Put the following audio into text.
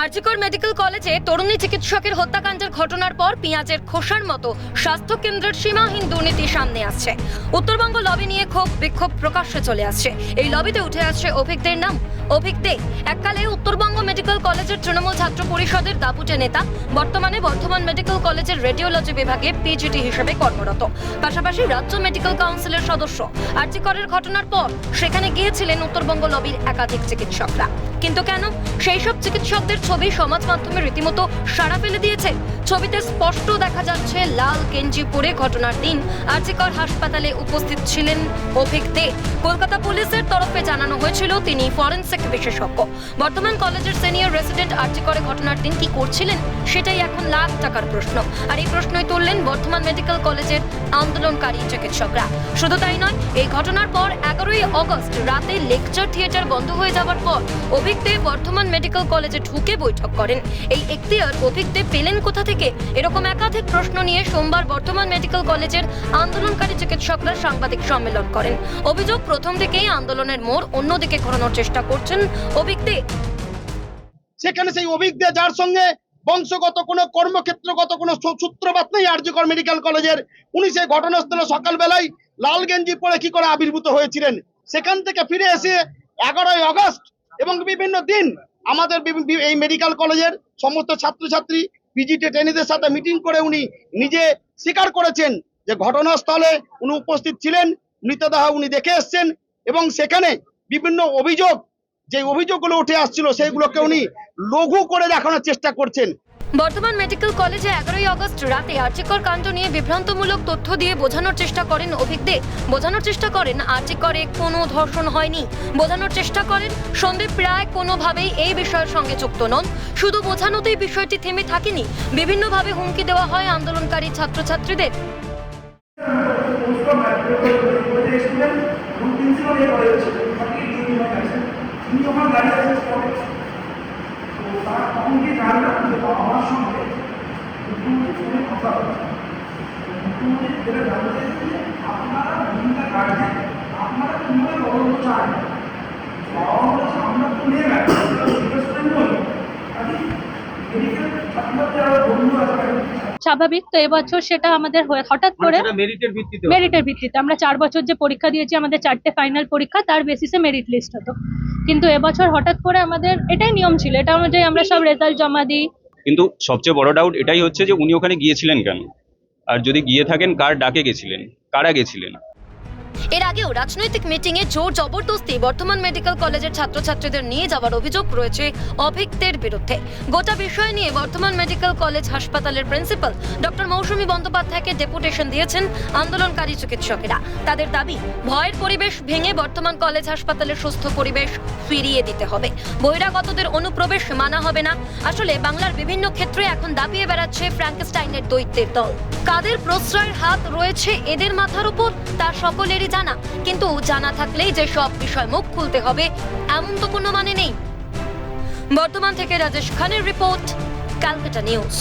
RG Kar medical কলেজে তরুণী চিকিৎসকের হত্যাকাণ্ডের ঘটনার পর পেঁয়াজের খোসার মতো স্বাস্থ্য কেন্দ্রের সীমাহীন দুর্নীতি সামনে আসছে। উত্তরবঙ্গ লবি নিয়ে ক্ষোভ, বিক্ষোভ প্রকাশ্যে চলে আসছে। এই লবিতে উঠে আসছে অভিজ্ঞদের নাম। অভিক দে এককালে উত্তরবঙ্গ মেডিকেল কলেজের তৃণমূল ছাত্র পরিষদের দাপুটে নেতা, বর্তমানে বর্ধমান মেডিকেল কলেজের রেডিওলজি বিভাগে পিজিটি হিসেবে কর্মরত। পাশাপাশি রাজ্য মেডিকেল কাউন্সিলের সদস্য। আরজিকরের ঘটনার পর সেখানে গিয়েছিলেন উত্তরবঙ্গ লবির একাধিক চিকিৎসকরা। কিন্তু কেন? সেই সব চিকিৎসকদের ছবি সমাজ মাধ্যমে রীতিমতো সাড়া ফেলে দিয়েছে। ছবিতে স্পষ্ট দেখা যাচ্ছে লাল গেঞ্জি পরে ঘটনার দিন। আরজিকর হাসপাতালে উপস্থিত ছিলেন অভিক দে কলকাতা পুলিশের তরফে জানানো হয়েছিল, তিনি ফরেনসিক বিশেষজ্ঞ। বর্তমান কলেজের সিনিয়র রেসিডেন্ট আরজিকরে ঘটনার দিন কি করছিলেন, সেটাই এখন লাখ টাকার প্রশ্ন। আর এই প্রশ্নই তুললেন বর্ধমান মেডিকেল কলেজের আন্দোলনকারী চিকিৎসকরা। শুধু তাই নয়, এই ঘটনার পর এগারোই অগস্ট রাতে লেকচার থিয়েটার বন্ধ হয়ে যাওয়ার পর অভিক দে বর্ধমান মেডিকেল কলেজে ঢুকে বৈঠক করেন। এই এখতিয়ার অভিক দে পেলেন কোথা থেকে? এরকম একাধিক প্রশ্ন নিয়ে সোমবার বর্ধমান মেডিকেল কলেজের আন্দোলনকারী চিকিৎসকরা সাংবাদিক সম্মেলন করেন। অভিযোগ, প্রথম থেকেই আন্দোলনের মোড় অন্যদিকে ঘোরানোর চেষ্টা করছেন অভিক দে সেখানে সেই অভিজ্ঞ যার সঙ্গে বংশগত কোনো কর্মক্ষেত্রগত কোনো সূত্রপাত নেই আরজিকর মেডিকেল কলেজের। উনি সেই ঘটনাস্থলে সকালবেলায় লাল গেঞ্জি পরে কি করে আবির্ভূত হয়েছিলেন? সেখান থেকে ফিরে এসে এগারোই আগস্ট এবং বিভিন্ন দিন আমাদের এই মেডিকেল কলেজের সমস্ত ছাত্রছাত্রী পিজিটি ট্রেনিদের সাথে মিটিং করে উনি নিজে স্বীকার করেছেন যে ঘটনাস্থলে উনি উপস্থিত ছিলেন, মৃতদেহ উনি দেখে এসছেন এবং সেখানে বিভিন্ন অভিযোগ যে অভিযোগগুলো উঠে আসছিল সেইগুলোকে উনি লঘু করে দেখানোর চেষ্টা করছেন। বর্তমান মেডিকেল কলেজে এগারোই আগস্ট রাতে আর্চিকর কাণ্ড নিয়ে বিভ্রান্তমূলক তথ্য দিয়ে বোঝানোর চেষ্টা করেন অভিক দে বোঝানোর চেষ্টা করেন আর্চিকরে কোনো ধর্ষণ হয়নি। বোঝানোর চেষ্টা করেন সন্দীপ প্রায় কোনোভাবেই এই বিষয়ের সঙ্গে যুক্ত নন। শুধু বোঝানোতেই বিষয়টি থেমে থাকেনি। বিভিন্নভাবে হুমকি দেওয়া হয় আন্দোলনকারী ছাত্রছাত্রীদের। তিনি ওখানে দাঁড়িয়ে স্পটে তো তারা তখন কি জানলাম যে আমার সঙ্গে ফোনে কথা হচ্ছে যেটা জানতে যে আপনারা ভূমিকা গার্জেন আপনারা কীভাবে তদন্ত চান? আমরা তো নিয়ে গেছি কাজে মেডিকেল ছাত্রছাত্রী আছে স্বাভাবিক তো এবছর সেটা আমাদের হয়ে- হঠাৎ করে মেরিটের ভিত্তিতে মেরিটের ভিত্তিতে। আমরা চার বছর যে পরীক্ষা দিয়েছি আমাদের চারটে ফাইনাল পরীক্ষা তার বেসিসে মেরিট লিস্ট হতো। কিন্তু এবছর হঠাৎ করে আমাদের এটাই নিয়ম ছিল। এটা অনুযায়ী আমরা সব রেজাল্ট জমা দিই। কিন্তু সবচেয়ে বড় ডাউট এটাই হচ্ছে যে উনি ওখানে গিয়েছিলেন কেন? আর যদি গিয়ে থাকেন কার ডাকে গেছিলেন? কারা গেছিলেন? এর আগেও রাজনৈতিক মিটিংয়ে জোর জবরদস্তি বর্ধমান মেডিকেল কলেজের ছাত্রছাত্রীদের নিয়ে যাওয়ার অভিযোগ রয়েছে অভিজ্ঞদের বিরুদ্ধে। গোটা বিষয় নিয়ে বর্ধমান মেডিকেল কলেজ হাসপাতালের প্রিন্সিপাল ডক্টর মৌসুমী বন্দ্যোপাধ্যায়কে ডেপুটেশন দিয়েছেন আন্দোলনকারী চিকিৎসকেরা। তাদের দাবি, ভয়ের পরিবেশ ভেঙে বর্তমান কলেজ হাসপাতালের সুস্থ পরিবেশ ফিরিয়ে দিতে হবে। বহিরাগতদের অনুপ্রবেশ মানা হবে না। আসলে বাংলার বিভিন্ন ক্ষেত্রে এখন দাপিয়ে বেড়াচ্ছে ফ্র্যাঙ্কস্টাইনের দৈত্যের দল। কাদের প্রশ্রয়ের হাত রয়েছে এদের মাথার উপর, তা সকলেরই জানা। কিন্তু জানা থাকলেই যে সব বিষয় মুখ খুলতে হবে, এমন তো কোনো মানে নেই। বর্তমান থেকে রাজেশ খানের রিপোর্ট, ক্যালকাটা নিউজ।